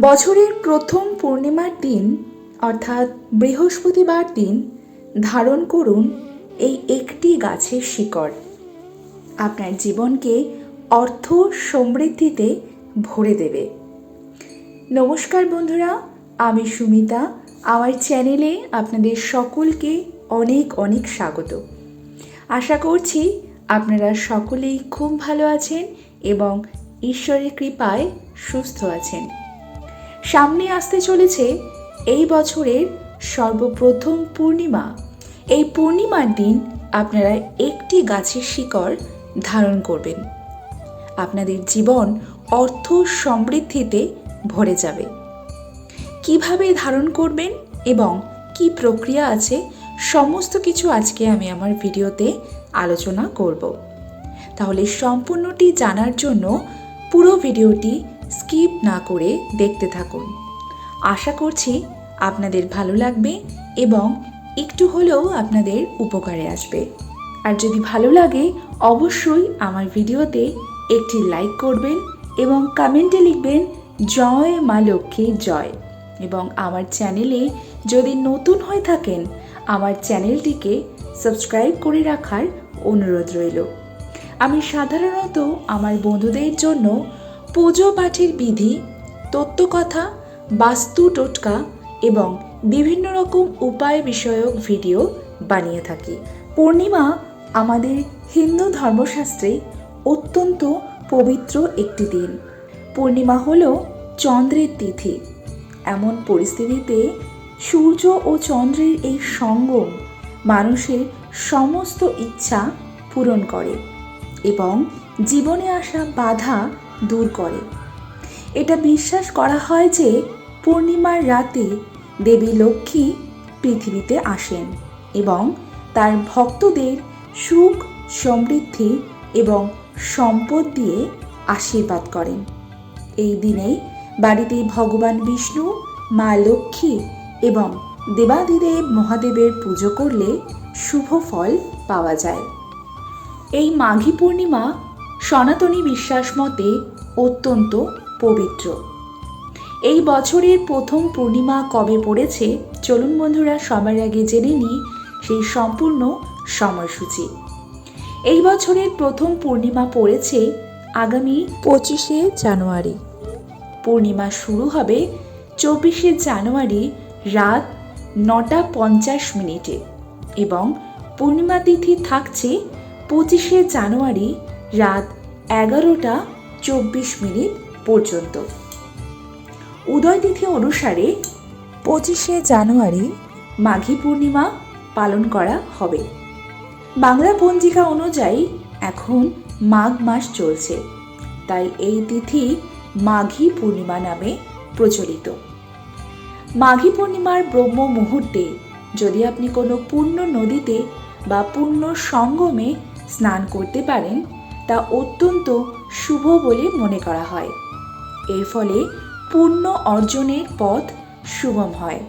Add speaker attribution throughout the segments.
Speaker 1: বছরের প্রথম পূর্ণিমার দিন, অর্থাৎ বৃহস্পতিবার দিন, ধারণ করুন এই একটি গাছের শিকড়। আপনার জীবনকে অর্থ সমৃদ্ধিতে ভরে দেবে। নমস্কার বন্ধুরা, আমি সুমিতা। আমার চ্যানেলে আপনাদের সকলকে অনেক অনেক স্বাগত। আশা করছি আপনারা সকলেই খুব ভালো আছেন এবং ঈশ্বরের কৃপায় সুস্থ আছেন। সামনে আসতে চলেছে এই বছরের সর্বপ্রথম পূর্ণিমা। এই পূর্ণিমার দিন আপনারা একটি গাছের শিকড় ধারণ করবেন। আপনাদের জীবন অর্থ সমৃদ্ধিতে ভরে যাবে। কীভাবে ধারণ করবেন এবং কি প্রক্রিয়া আছে সমস্ত কিছু আজকে আমি আমার ভিডিওতে আলোচনা করব। তাহলে সম্পূর্ণটি জানার জন্য পুরো ভিডিওটি স্কিপ না করে দেখতে থাকুন। আশা করছি আপনাদের ভালো লাগবে এবং একটু হলেও আপনাদের উপকারে আসবে। আর যদি ভালো লাগে, অবশ্যই আমার ভিডিওতে একটি লাইক করবেন এবং কমেন্টে লিখবেন, জয় মা লক্ষ্মী, জয়। এবং আমার চ্যানেলে যদি নতুন হয়ে থাকেন, আমার চ্যানেলটিকে সাবস্ক্রাইব করে রাখার অনুরোধ রইল। আমি সাধারণত আমার বন্ধুদের জন্য পুজো পাঠের বিধি, তত্ত্বকথা, বাস্তু টোটকা এবং বিভিন্ন রকম উপায় বিষয়ক ভিডিও বানিয়ে থাকি। পূর্ণিমা আমাদের হিন্দু ধর্মশাস্ত্রে অত্যন্ত পবিত্র একটি দিন। পূর্ণিমা হল চন্দ্রের তিথি। এমন পরিস্থিতিতে সূর্য ও চন্দ্রের এই সঙ্গম মানুষের সমস্ত ইচ্ছা পূরণ করে এবং জীবনে আসা বাধা দূর করে। এটা বিশ্বাস করা হয় যে পূর্ণিমার রাতে দেবী লক্ষ্মী পৃথিবীতে আসেন এবং তার ভক্তদের সুখ, সমৃদ্ধি এবং সম্পদ দিয়ে আশীর্বাদ করেন। এই দিনে বাড়িতে ভগবান বিষ্ণু, মা লক্ষ্মী এবং দেবাদিদেব মহাদেবের পুজো করলে শুভ ফল পাওয়া যায়। এই মাঘী পূর্ণিমা সনাতনী বিশ্বাস মতে অত্যন্ত পবিত্র। এই বছরের প্রথম পূর্ণিমা কবে পড়েছে? চলুন বন্ধুরা, সবার আগে জেনে নিই সেই সম্পূর্ণ সময়সূচি। এই বছরের প্রথম পূর্ণিমা পড়েছে আগামী পঁচিশে জানুয়ারি। পূর্ণিমা শুরু হবে চব্বিশে জানুয়ারি রাত নটা পঞ্চাশ মিনিটে এবং পূর্ণিমা তিথি থাকছে পঁচিশে জানুয়ারি রাত এগারোটা চব্বিশ মিনিট পর্যন্ত। উদয় তিথি অনুসারে পঁচিশে জানুয়ারি মাঘী পূর্ণিমা পালন করা হবে। বাংলা পঞ্জিকা অনুযায়ী এখন মাঘ মাস চলছে, তাই এই তিথি মাঘী পূর্ণিমা নামে প্রচলিত। মাঘী পূর্ণিমার ব্রহ্ম মুহূর্তে যদি আপনি কোনো পূর্ণ নদীতে বা পূর্ণ সঙ্গমে স্নান করতে পারেন তা অত্যন্ত শুভ বলে মনে করা হয়। এর ফলে পূর্ণ অর্জনের পথ সুগম হয়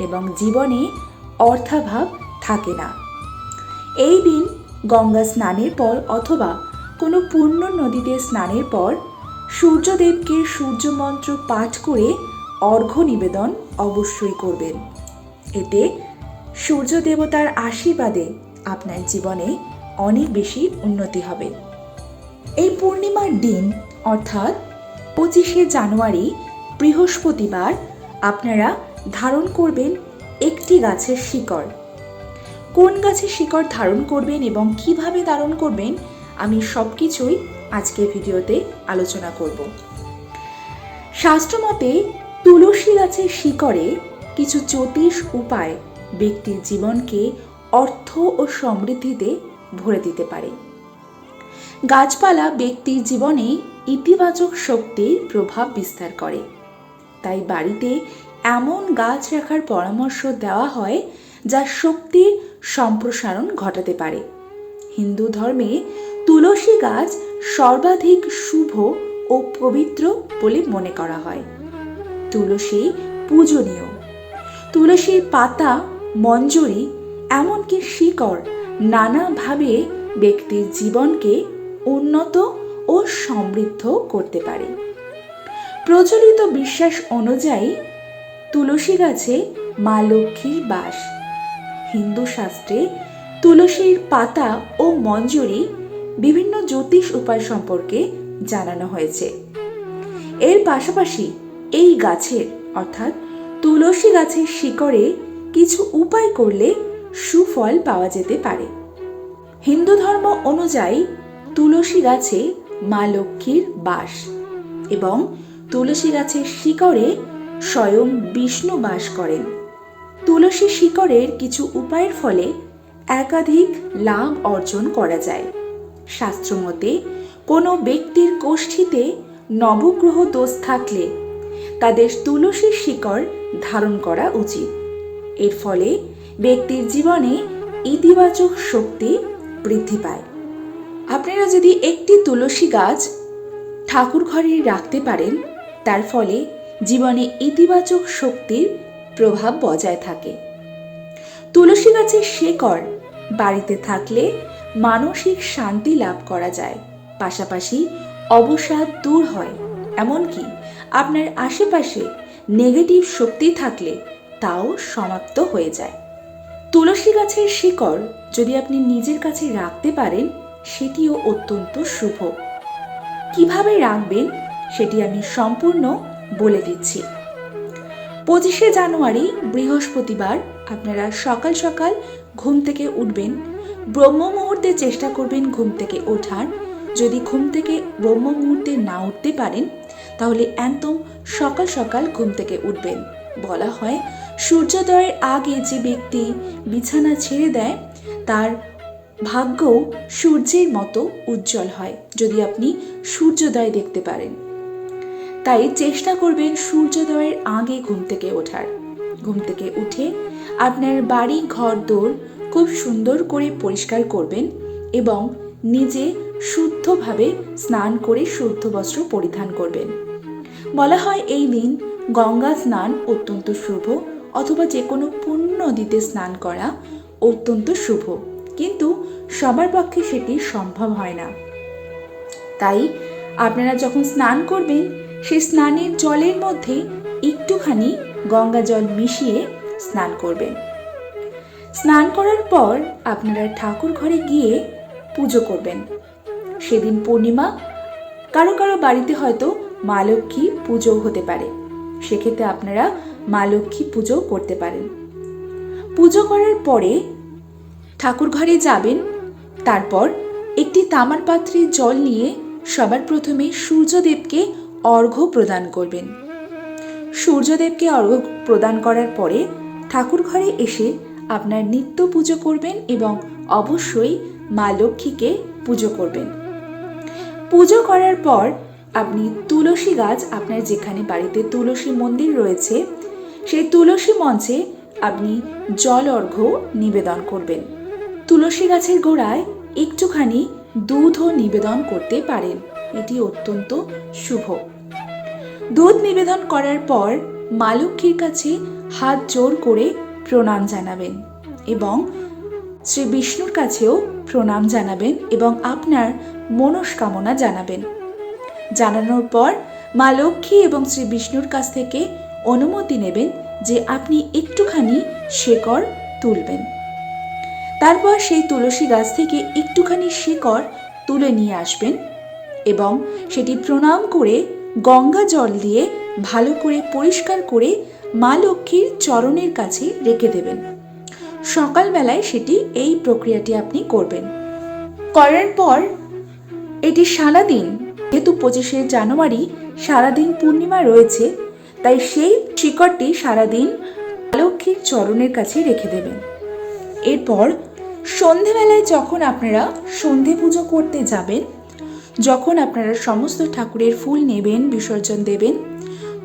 Speaker 1: এবং জীবনে অর্থাভাব থাকে না। এই দিন গঙ্গা স্নানের পর অথবা কোনো পূর্ণ নদীতে স্নানের পর সূর্যদেবকে সূর্যমন্ত্র পাঠ করে অর্ঘ্য নিবেদন অবশ্যই করবেন। এতে সূর্য দেবতার আশীর্বাদে আপনার জীবনে অনেক বেশি উন্নতি হবে। এই পূর্ণিমার দিন, অর্থাৎ পঁচিশে জানুয়ারি, বৃহস্পতিবার, আপনারা ধারণ করবেন একটি গাছের শিকড়। কোন গাছের শিকড় ধারণ করবেন এবং কীভাবে ধারণ করবেন, আমি সব কিছুই আজকের ভিডিওতে আলোচনা করব। শাস্ত্রমতে, তুলসী গাছের শিকড়ে কিছু জ্যোতিষ উপায় ব্যক্তির জীবনকে অর্থ ও সমৃদ্ধিতে ভরে দিতে পারে। গাছপালা ব্যক্তির জীবনে ইতিবাচক শক্তির প্রভাব বিস্তার করে। তাই বাড়িতে এমন গাছ রাখার পরামর্শ দেওয়া হয় যা শক্তির সম্প্রসারণ ঘটাতে পারে। হিন্দু ধর্মে তুলসী গাছ সর্বাধিক শুভ ও পবিত্র বলে মনে করা হয়। তুলসী পূজনীয়। তুলসীর পাতা, মঞ্জরি, এমনকি শিকড় নানাভাবে ব্যক্তির জীবনকে উন্নত ও সমৃদ্ধ করতে পারে। প্রচলিত বিশ্বাস অনুযায়ী, তুলসী গাছে মা লক্ষ্মীর বাস। হিন্দু শাস্ত্রে তুলসীর পাতা ও মঞ্জুরি বিভিন্ন জ্যোতিষ উপায় সম্পর্কে জানানো হয়েছে। এর পাশাপাশি এই গাছের অর্থাৎ তুলসী গাছের শিকড়ে কিছু উপায় করলে সুফল পাওয়া যেতে পারে। হিন্দু ধর্ম অনুযায়ী তুলসী গাছে মা লক্ষ্মীর বাস এবং তুলসী গাছের শিকড়ে স্বয়ং বিষ্ণু বাস করেন। তুলসী শিকড়ের কিছু উপায়ের ফলে একাধিক লাভ অর্জন করা যায়। শাস্ত্রমতে, কোনো ব্যক্তির কোষ্ঠীতে নবগ্রহ দোষ থাকলে তাদের তুলসীর শিকড় ধারণ করা উচিত। এর ফলে ব্যক্তির জীবনে ইতিবাচক শক্তি বৃদ্ধি পায়। আপনারা যদি একটি তুলসী গাছ ঠাকুর ঘরে রাখতে পারেন, তার ফলে জীবনে ইতিবাচক শক্তির প্রভাব বজায় থাকে। তুলসী গাছের শেকড় বাড়িতে থাকলে মানসিক শান্তি লাভ করা যায়, পাশাপাশি অবসাদ দূর হয়। এমনকি আপনার আশেপাশে নেগেটিভ শক্তি থাকলে তাও সমাপ্ত হয়ে যায়। তুলসী গাছের শিকড় যদি আপনি নিজের কাছে রাখতে পারেন সেটিও অত্যন্ত শুভ। কীভাবে রাখবেন সেটি আমি সম্পূর্ণ বলে দিচ্ছি। পঁচিশে জানুয়ারি, বৃহস্পতিবার, আপনারা সকাল সকাল ঘুম থেকে উঠবেন। ব্রহ্ম মুহূর্তে চেষ্টা করবেন ঘুম থেকে ওঠার। যদি ঘুম থেকে ব্রহ্ম মুহূর্তে না উঠতে পারেন, তাহলে একদম সকাল সকাল ঘুম থেকে উঠবেন। বলা হয়, সূর্যোদয়ের আগে যে ব্যক্তি বিছানা ছেড়ে দেয়, তার ভাগ্য সূর্যের মতো উজ্জ্বল হয়, যদি আপনি সূর্যোদয় দেখতে পারেন। তাই চেষ্টা করবেন সূর্যোদয়ের আগে ঘুম থেকে ওঠার। ঘুম থেকে উঠে আপনার বাড়ি ঘর দোর খুব সুন্দর করে পরিষ্কার করবেন এবং নিজে শুদ্ধভাবে স্নান করে শুদ্ধ বস্ত্র পরিধান করবেন। বলা হয় এই দিন গঙ্গা স্নান অত্যন্ত শুভ, অথবা যে কোনো পুণ্য নদীতে স্নান করা অত্যন্ত শুভ। কিন্তু সবার পক্ষে সেটি সম্ভব হয় না। তাই আপনারা যখন স্নান করবেন সেই স্নানের জলের মধ্যে একটুখানি গঙ্গা জল মিশিয়ে স্নান করবেন। স্নান করার পর আপনারা ঠাকুর ঘরে গিয়ে পুজো করবেন। সেদিন পূর্ণিমা, কারও কারও বাড়িতে হয়তো মা লক্ষ্মী পুজো হতে পারে। সেক্ষেত্রে আপনারা মা লক্ষ্মী পুজো করতে পারেন। পুজো করার পরে ঠাকুর ঘরে যাবেন। তারপর একটি তামার পাত্রে জল নিয়ে সবার প্রথমে সূর্যদেবকে অর্ঘ্য প্রদান করবেন। সূর্যদেবকে অর্ঘ্য প্রদান করার পরে ঠাকুর ঘরে এসে আপনার নিত্য পুজো করবেন এবং অবশ্যই মা লক্ষ্মীকে পুজো করবেন। পুজো করার পর আপনি তুলসী গাছ, আপনার যেখানে বাড়িতে তুলসী মন্দির রয়েছে, সেই তুলসী মঞ্চে আপনি জল অর্ঘ্য নিবেদন করবেন। তুলসী গাছের গোড়ায় একটুখানি দুধও নিবেদন করতে পারেন। এটি অত্যন্ত শুভ। দুধ নিবেদন করার পর মা লক্ষ্মীর কাছে হাত জোর করে প্রণাম জানাবেন এবং শ্রী বিষ্ণুর কাছেও প্রণাম জানাবেন এবং আপনার মনস্কামনা জানাবেন। জানানোর পর মা লক্ষ্মী এবং শ্রী বিষ্ণুর কাছ থেকে অনুমতি নেবেন যে আপনি একটুখানি শেকড় তুলবেন। তারপর সেই তুলসী গাছ থেকে একটুখানি শিকড় তুলে নিয়ে আসবেন এবং সেটি প্রণাম করে গঙ্গা জল দিয়ে ভালো করে পরিষ্কার করে মা লক্ষ্মীর চরণের কাছে রেখে দেবেন। সকালবেলায় সেটি এই প্রক্রিয়াটি আপনি করবেন। করার পর এটি সারাদিন, যেহেতু পঁচিশে জানুয়ারি সারাদিন পূর্ণিমা রয়েছে, তাই সেই শিকড়টি সারাদিন লক্ষ্মীর চরণের কাছে রেখে দেবেন। এরপর সন্ধেবেলায় যখন আপনারা সন্ধে পুজো করতে যাবেন, যখন আপনারা সমস্ত ঠাকুরের ফুল নেবেন, বিসর্জন দেবেন,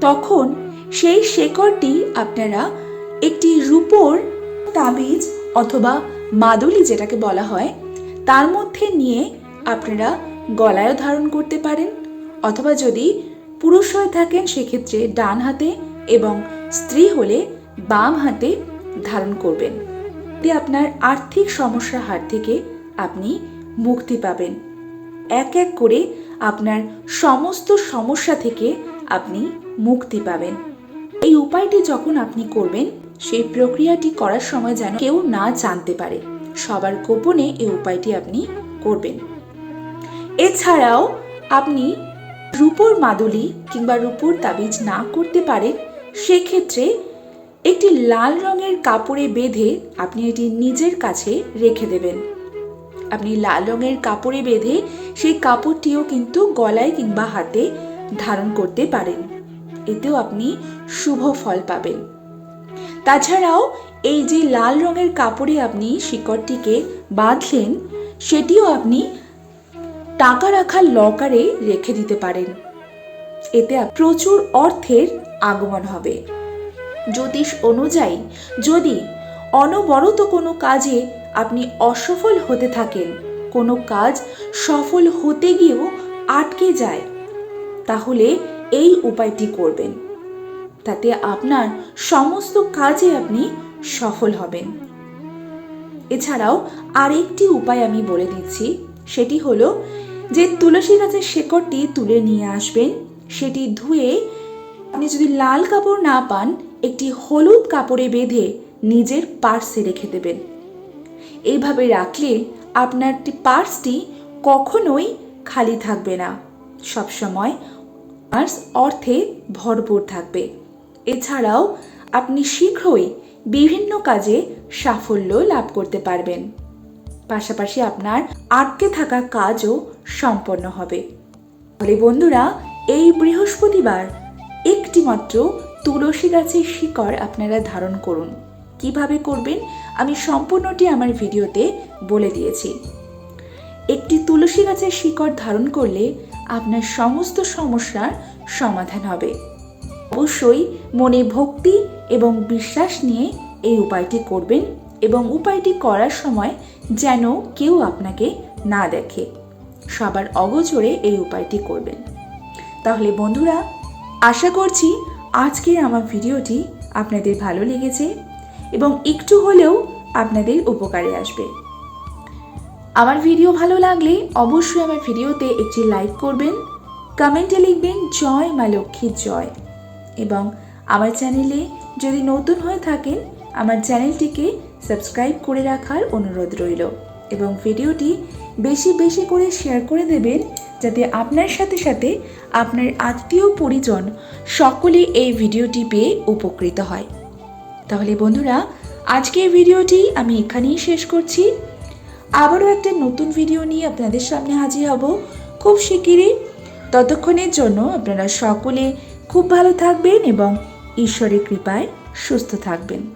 Speaker 1: তখন সেই শেকড়টি আপনারা একটি রূপোর তাবিজ অথবা মাদুলি যেটাকে বলা হয়, তার মধ্যে নিয়ে আপনারা গলায়ও ধারণ করতে পারেন অথবা যদি পুরুষ হয়ে থাকেন, সেক্ষেত্রে ডান হাতে এবং স্ত্রী হলে বাম হাতে ধারণ করবেন। এতে আপনার আর্থিক সমস্যার হাত থেকে আপনি মুক্তি পাবেন। এক এক করে আপনার সমস্ত সমস্যা থেকে আপনি মুক্তি পাবেন। এই উপায়টি যখন আপনি করবেন, সেই প্রক্রিয়াটি করার সময় যেন কেউ না জানতে পারে। সবার গোপনে এই উপায়টি আপনি করবেন। এছাড়াও আপনি রূপোর মাদুলি কিংবা রূপোর তাবিজ না করতে পারেন, সেক্ষেত্রে একটি লাল রঙের কাপড়ে বেঁধে আপনি এটি নিজের কাছে রেখে দেবেন। আপনি লাল রঙের কাপড়ে বেঁধে সেই কাপড়টিও কিন্তু গলায় কিংবা হাতে ধারণ করতে পারেন। এতেও আপনি শুভ ফল পাবেন। তাছাড়াও এই যে লাল রঙের কাপড়ে আপনি শিকড়টিকে বাঁধলেন, সেটিও আপনি টাকা রাখার লকারে রেখে দিতে পারেন। এতে প্রচুর অর্থের আগমন হবে। জ্যোতিষ অনুযায়ী যদি অনবরত কোনো কাজে আপনি অসফল হতে থাকেন, কোনো কাজ সফল হতে গিয়েও আটকে যায়, তাহলে এই উপায়টি করবেন। তাতে আপনার সমস্ত কাজে আপনি সফল হবেন। এছাড়াও আরেকটি উপায় আমি বলে দিচ্ছি, সেটি হলো যে তুলসী গাছের শেকড়টি তুলে নিয়ে আসবেন, সেটি ধুয়ে আপনি যদি লাল কাপড় না পান একটি হলুদ কাপড়ে বেঁধে নিজের পার্সে রেখে দেবেন। এইভাবে রাখলে আপনার পার্সটি কখনোই খালি থাকবে না। সবসময় পার্স অর্থে ভরপুর থাকবে। এছাড়াও আপনি শীঘ্রই বিভিন্ন কাজে সাফল্য লাভ করতে পারবেন। পাশাপাশি আপনার আটকে থাকা কাজও সম্পন্ন হবে। তাহলে বন্ধুরা, এই বৃহস্পতিবার একটি মাত্র তুলসী গাছের শিকড় আপনারা ধারণ করুন। কীভাবে করবেন? আমি সম্পূর্ণটি আমার ভিডিওতে বলে দিয়েছি। একটি তুলসী গাছের শিকড় ধারণ করলে আপনার সমস্ত সমস্যার সমাধান হবে। অবশ্যই মনে ভক্তি এবং বিশ্বাস নিয়ে এই উপায়টি করবেন এবং উপায়টি করার সময় যেন কেউ আপনাকে না দেখে। সবার অগোচরে এই উপায়টি করবেন। তাহলে বন্ধুরা, আশা করছি আজকের আমার ভিডিওটি আপনাদের ভালো লেগেছে এবং একটু হলেও আপনাদের উপকারে আসবে। আমার ভিডিও ভালো লাগলে অবশ্যই আমার ভিডিওতে একটি লাইক করবেন, কমেন্টে লিখবেন, জয় মা লক্ষ্মীর জয়। এবং আমার চ্যানেলে যদি নতুন হয়ে থাকেন, আমার চ্যানেলটিকে সাবস্ক্রাইব করে রাখার অনুরোধ রইল এবং ভিডিওটি বেশি বেশি করে শেয়ার করে দেবেন, যাতে আপনার সাথে সাথে আপনার আত্মীয় পরিজন সকলে এই ভিডিওটি পেয়ে উপকৃত হয়। তাহলে বন্ধুরা, আজকের ভিডিওটি আমি এখানেই শেষ করছি। আবারও একটা নতুন ভিডিও নিয়ে আপনাদের সামনে হাজির হব খুব শিগগিরই। ততক্ষণের জন্য আপনারা সকলে খুব ভালো থাকবেন এবং ঈশ্বরের কৃপায় সুস্থ থাকবেন।